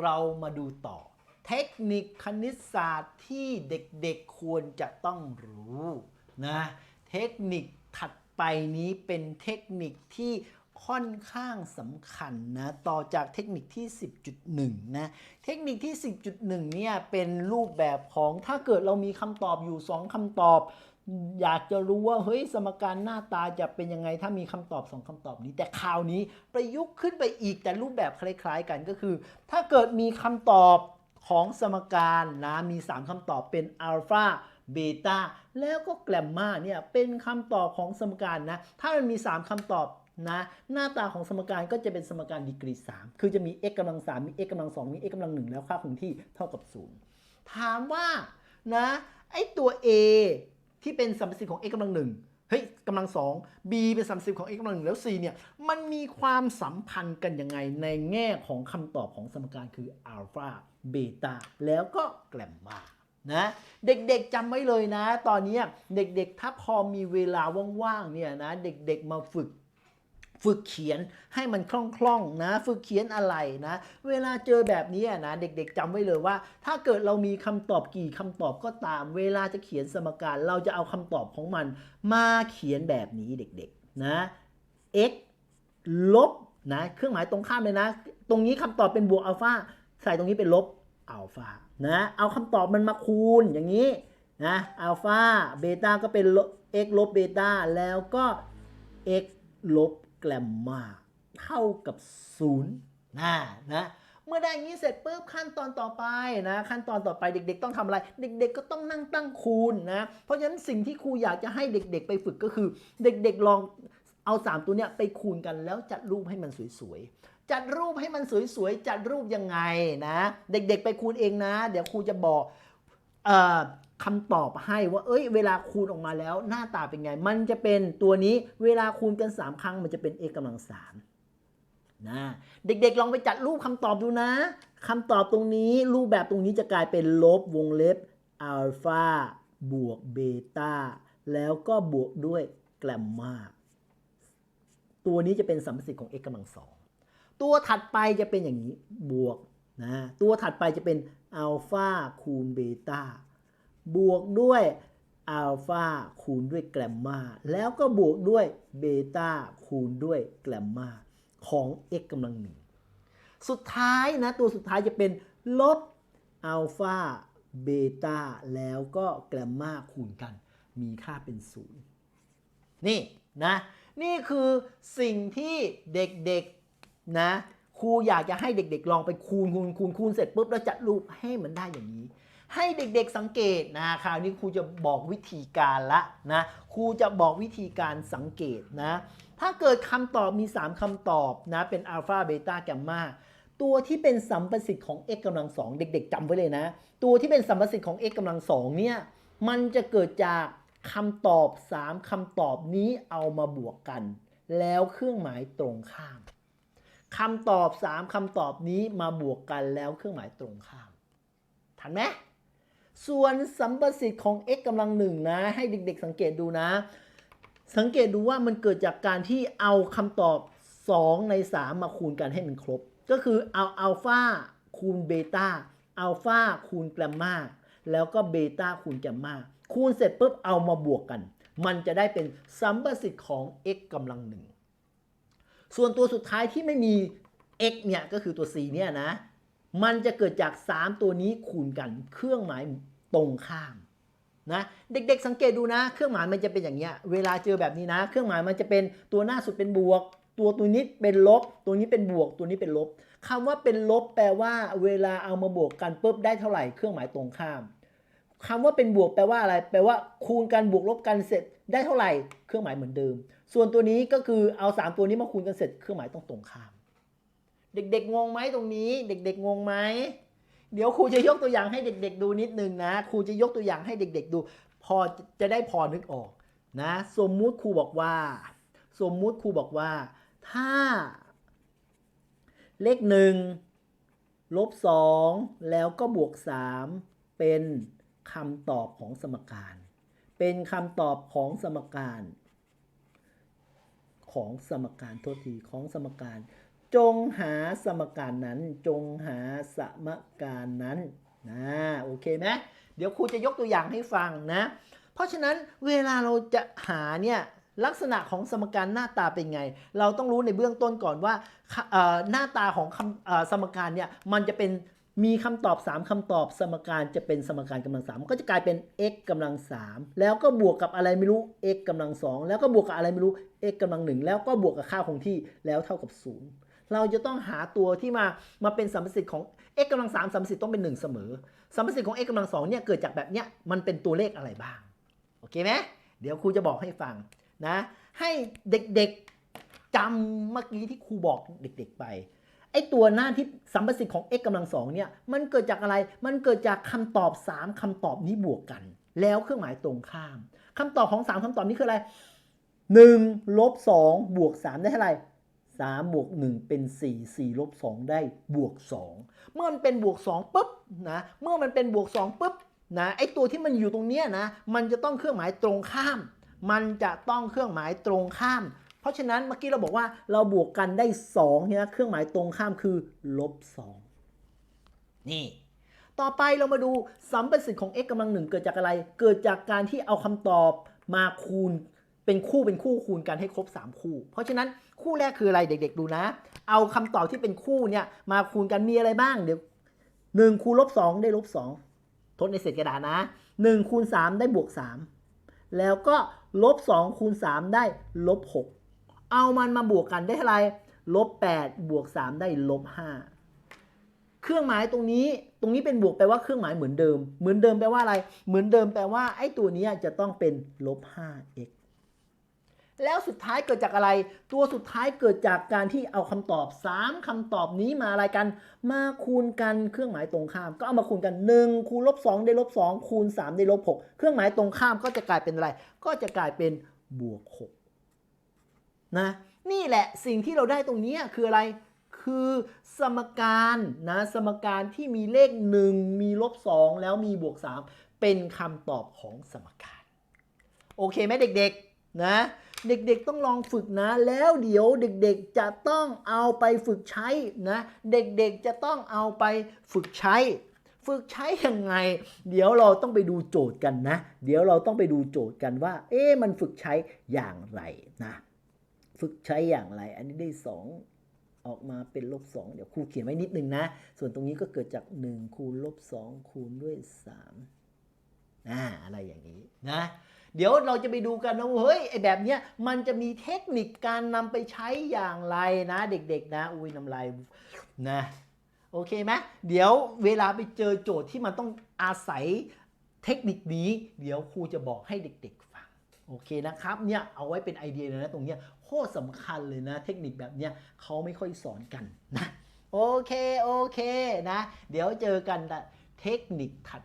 เรามาดูต่อ เทคนิคคณิตศาสตร์ที่เด็กๆควรจะต้องรู้นะเทคนิคถัดไปนี้เป็นเทคนิคที่ค่อนข้างสำคัญนะต่อจากเทคนิคที่ 10.1 นะเทคนิคที่ 10.1 เนี่ยเป็นรูปแบบของถ้าเกิดเรามีคำตอบอยู่ 2คำตอบ อยากจะรู้ว่าเฮ้ยสมการหน้าตาจะเป็นยังไงถ้ามีคำตอบ2คำตอบนี้ แต่คราวนี้ประยุกต์ขึ้นไปอีกแต่รูปแบบคล้าย ๆ กันก็คือ ถ้าเกิดมีคำตอบของสมการนะมี 3คำตอบเป็นอัลฟาเบต้าแล้วก็แกรมมาเนี่ยเป็นคำตอบของสมการนะ ถ้ามันมี 3คำตอบนะหน้าตาของสมการก็จะเป็นสมการดีกรี 3 คือจะมี x กำลัง3มี x กำลัง2มี x กำลัง1แล้วค่าคงที่เท่ากับ 0 ถามว่านะไอตัว a ที่เป็นสัมประสิทธิ์ของ x กำลังหนึ่งเฮ้ยกำลังสอง b เป็นสัมประสิทธิ์ของ x กำลังหนึ่งแล้ว c เนี่ยมันมีความสัมพันธ์กันยังไงในแง่ของคำตอบของสมการคืออัลฟาเบต้าแล้วก็แกรมมานะเด็กๆจำไว้เลยนะ ตอนนี้เด็กๆถ้าพอมีเวลาว่างๆเนี่ยนะเด็กๆมาฝึก ฝึกเขียนให้มันคล่องๆนะ ฝึกเขียนอะไรนะ เวลาเจอแบบนี้นะเด็กๆจำไว้เลยว่า ถ้าเกิดเรามีคำตอบกี่คำตอบก็ตาม เวลาจะเขียนสมการเราจะเอาคำตอบของมัน มาเขียนแบบนี้เด็กๆนะ x ลบนะเครื่องหมายตรงข้ามเลยนะ ตรงนี้คำตอบเป็นบวกอัลฟาใส่ตรงนี้เป็นลบอัลฟานะเอาคำตอบมันมาคูณอย่างนี้นะอัลฟาเบต้าก็เป็น x ลบเบต้าแล้วก็ x ลบ แกรมมาเท่ากับ0นะนะเมื่อได้อย่างนี้เสร็จปุ๊บขั้นตอนต่อไปนะขั้นตอนต่อไปเด็ก ๆ ต้องทำอะไร เด็ก ๆ ก็ต้องนั่งตั้งคูณนะเพราะฉะนั้นสิ่งที่ครูอยากจะให้เด็ก ๆ ไปฝึกก็คือ เด็ก ๆ ลองเอา 3 ตัวเนี้ยไปคูณกันแล้วจัดรูปให้มันสวยๆจัดรูปให้มันสวยๆจัดรูปยังไงนะ เด็ก ๆ ไปคูณเองนะ เดี๋ยวครูจะบอกเอ่อคำตอบให้ว่า เอ้ย เวลาคูณออกมาแล้วหน้าตาเป็นไง มันจะเป็นตัวนี้เวลาคูณกัน 3 ครั้ง มันจะเป็น x กำลัง3นะเด็กๆ ลองไปจัดรูปคำตอบดูนะคำตอบตรงนี้รูปแบบตรงนี้จะกลายเป็นลบวงเล็บอัลฟาบวกเบต้าแล้วก็บวกด้วยแกรมมาตัวนี้จะเป็นสัมประสิทธิ์ของ x กำลังสองตัวถัดไปจะเป็นอย่างนี้บวกนะตัวถัดไปจะเป็นอัลฟาคูณเบต้า บวกด้วยอัลฟาคูณด้วยแกรมมาแล้วก็บวกด้วยเบต้าคูณด้วยแกรมมาของ x กำลังหนึ่งสุดท้ายนะ ตัวสุดท้ายจะเป็นลบอัลฟาเบต้าแล้วก็แกรมมาคูณกัน มีค่าเป็นศูนย์นี่นะ นี่คือสิ่งที่เด็กๆนะครูอยากจะให้เด็กๆ ลองไปคูณคูณคูณคูณเสร็จปุ๊บแล้วจัดรูปให้มันได้อย่างนี้ ให้เด็กๆสังเกตนะคราวนี้ครูจะบอกวิธีการละนะครูจะบอกวิธีการสังเกตนะถ้าเกิดคำตอบมี 3คำตอบนะเป็นอัลฟาเบต้าแกมมาตัวที่เป็นสัมประสิทธิ์ของ x กำลังสองเด็ก ๆจำไว้เลยนะ ตัวที่เป็นสัมประสิทธิ์ของ x กำลังสองเนี่ยมันจะเกิดจากคำตอบ 3คำตอบนี้เอามาบวกกัน แล้วเครื่องหมายตรงข้ามคำตอบ 3คำตอบนี้มาบวกกันแล้วเครื่องหมายตรงข้าม ทันไหม ส่วนสัมประสิทธิ์ของ x กำลังหนึ่งนะ ให้เด็กๆ สังเกตดูนะ สังเกตดูว่ามันเกิดจากการที่เอาคำตอบ 2 ใน 3 มาคูณกันให้มันครบ ก็คือเอาอัลฟาคูณเบต้าอัลฟาคูณแกรมมาแล้วก็เบต้าคูณแกรมมาคูณเสร็จปุ๊บเอามาบวกกัน มันจะได้เป็นสัมประสิทธิ์ของ x กำลังหนึ่งส่วนตัวสุดท้ายที่ไม่มี x เนี่ยก็คือตัว c เนี่ยนะ มันจะเกิดจาก 3 ตัวนี้คูณกันเครื่องหมายตรงข้ามนะเด็กๆสังเกตดูนะ เครื่องหมายมันจะเป็นอย่างเงี้ยเวลาเจอแบบนี้นะ เครื่องหมายมันจะเป็นตัวหน้าสุดเป็นบวก ตัวตัวนี้เป็นลบ ตัวนี้เป็นบวก ตัวนี้เป็นลบคำว่าเป็นลบแปลว่า เวลาเอามาบวกกันปุ๊บได้เท่าไหร่เครื่องหมายตรงข้ามคำว่าเป็นบวกแปลว่าอะไร แปลว่า คูณกันบวกลบกันเสร็จได้เท่าไหร่ เครื่องหมายเหมือนเดิม ส่วนตัวนี้ก็คือเอาสามตัวนี้มาคูณกันเสร็จ เครื่องหมายต้องตรงข้าม เด็กๆงงไหมตรงนี้ เด็ก ๆงงไหมเดี๋ยวครูจะยกตัวอย่างให้เด็ก ๆ ดูนิดนึงนะครูจะยกตัวอย่างให้เด็ก ๆ ดู พอจะได้พอนึกออกนะ สมมุติครูบอกว่า สมมุติครูบอกว่า ถ้า เลขหนึ่งลบสองแล้วก็บวกสามเป็นคำตอบของสมการ เป็นคำตอบของสมการ ของสมการโทษทีของสมการ จงหาสมการนั้น จงหาสมการนั้นนะโอเคไหมเดี๋ยวครูจะยกตัวอย่างให้ฟังนะ เพราะฉะนั้นเวลาเราจะหาเนี่ยลักษณะของสมการหน้าตาเป็นไง เราต้องรู้ในเบื้องต้นก่อนว่าหน้าตาของสมการเนี่ยมันจะเป็นมีคำตอบ 3คำตอบ สมการจะเป็นสมการกำลัง3ก็จะกลายเป็น x กำลัง 3 แล้วก็บวกกับอะไรไม่รู้ x กำลัง 2 แล้วก็บวกกับอะไรไม่รู้ x กำลัง 1 แล้วก็บวกกับค่าคงที่แล้วเท่ากับ 0 เราจะต้องหาตัวที่มามาเป็นสัมประสิทธิ์ของ x กำลัง3สัมประสิทธิ์ต้องเป็น 1 เสมอ สัมประสิทธิ์ของ x กำลัง2เนี่ยเกิดจากแบบเนี้ยมันเป็นตัวเลขอะไรบ้างโอเคไหมเดี๋ยวครูจะบอกให้ฟังนะให้เด็กๆจำเมื่อกี้ที่ครูบอกเด็ก ๆไปไอ้ตัวหน้าที่สัมประสิทธิ์ของ x กำลังสองเนี่ยมันเกิดจากอะไร มันเกิดจากคำตอบ 3คำตอบนี้บวกกัน แล้วเครื่องหมายตรงข้ามคำตอบของ 3คำตอบนี้คืออะไร1ลบ2บวก 3 ได้เท่าไหร่ 3บวก1เป็น 4 4ลบ2ได้บวก 2 เมื่อมันเป็นบวก2ปุ๊บนะเมื่อมันเป็นบวก2ปุ๊บนะไอตัวที่มันอยู่ตรงเนี้ยนะมันจะต้องเครื่องหมายตรงข้าม มันจะต้องเครื่องหมายตรงข้าม เพราะฉะนั้นเมื่อกี้เราบอกว่าเราบวกกันได้2เนี่ยเครื่องหมายตรงข้ามคือลบ2นี่ต่อไปเรามาดูสัมประสิทธิ์ของ x กำลังหนึ่งเกิดจากอะไร เกิดจากการที่เอาคำตอบมาคูณ เป็นคู่เป็นคู่คูณกันให้ครบ 3 คู่ เพราะฉะนั้นคู่แรกคืออะไรเด็กๆดูนะ เอาคำตอบที่เป็นคู่เนี่ยมาคูณกันมีอะไรบ้างเดี๋ยวหนึ่งคูณลบสองได้ลบสองทดในเศษกระดาษนะหนึ่งคูณสามได้บวกสามแล้วก็ลบสองคูณสามได้ลบหกเอามันมาบวกกันได้เท่าไหร่ลบแปดบวกสามได้ลบห้าเครื่องหมายตรงนี้ตรงนี้เป็นบวกแปลว่าเครื่องหมายเหมือนเดิม เหมือนเดิมแปลว่าอะไร เหมือนเดิมแปลว่าไอ้ตัวนี้จะต้องเป็นลบ 5x แล้วสุดท้ายเกิดจากอะไร ตัวสุดท้ายเกิดจากการที่เอาคำตอบ 3คำตอบนี้มาอะไรกัน มาคูณกันเครื่องหมายตรงข้าม ก็เอามาคูณกัน 1 คูณลบ2ได้ลบ2คูณ 3 ได้ลบ6เครื่องหมายตรงข้ามก็จะกลายเป็นอะไร ก็จะกลายเป็นบวก6นะนี่แหละสิ่งที่เราได้ตรงนี้คืออะไรคือสมการนะสมการที่มีเลข 1 มีลบ 2 แล้วมีบวก 3 เป็นคำตอบของสมการ โอเคไหมเด็กๆนะ เด็กๆต้องลองฝึกนะ แล้วเดี๋ยวเด็กๆจะต้องเอาไปฝึกใช้นะ เด็กๆจะต้องเอาไปฝึกใช้ ฝึกใช้ยังไง เดี๋ยวเราต้องไปดูโจทย์กันนะ เดี๋ยวเราต้องไปดูโจทย์กันว่า เอ๊ะมันฝึกใช้อย่างไรนะ ฝึกใช้อย่างไร อันนี้ได้ 2ออกมาเป็นลบ2เดี๋ยวครูเขียนไว้นิดนึงนะ ส่วนตรงนี้ก็เกิดจาก 1 คูณลบ2คูณด้วย3อ่าอะไรอย่างนี้นะ เดี๋ยวเราจะไปดูกันนะเฮ้ยไอแบบเนี้ยมันจะมีเทคนิคการนำไปใช้อย่างไรนะ เด็กๆนะ อุ้ยน้ำลายนะโอเคไหมเดี๋ยวเวลาไปเจอโจทย์ที่มันต้องอาศัยเทคนิคนี้ เดี๋ยวครูจะบอกให้เด็กๆฟังโอเคนะครับเนี่ยเอาไว้เป็นไอเดียเลยนะตรงเนี้ยโคตรสำคัญเลยนะ เทคนิคแบบเนี้ยเขาไม่ค่อยสอนกันนะโอเค โอเคนะ เดี๋ยวเจอกันนะเทคนิคถัด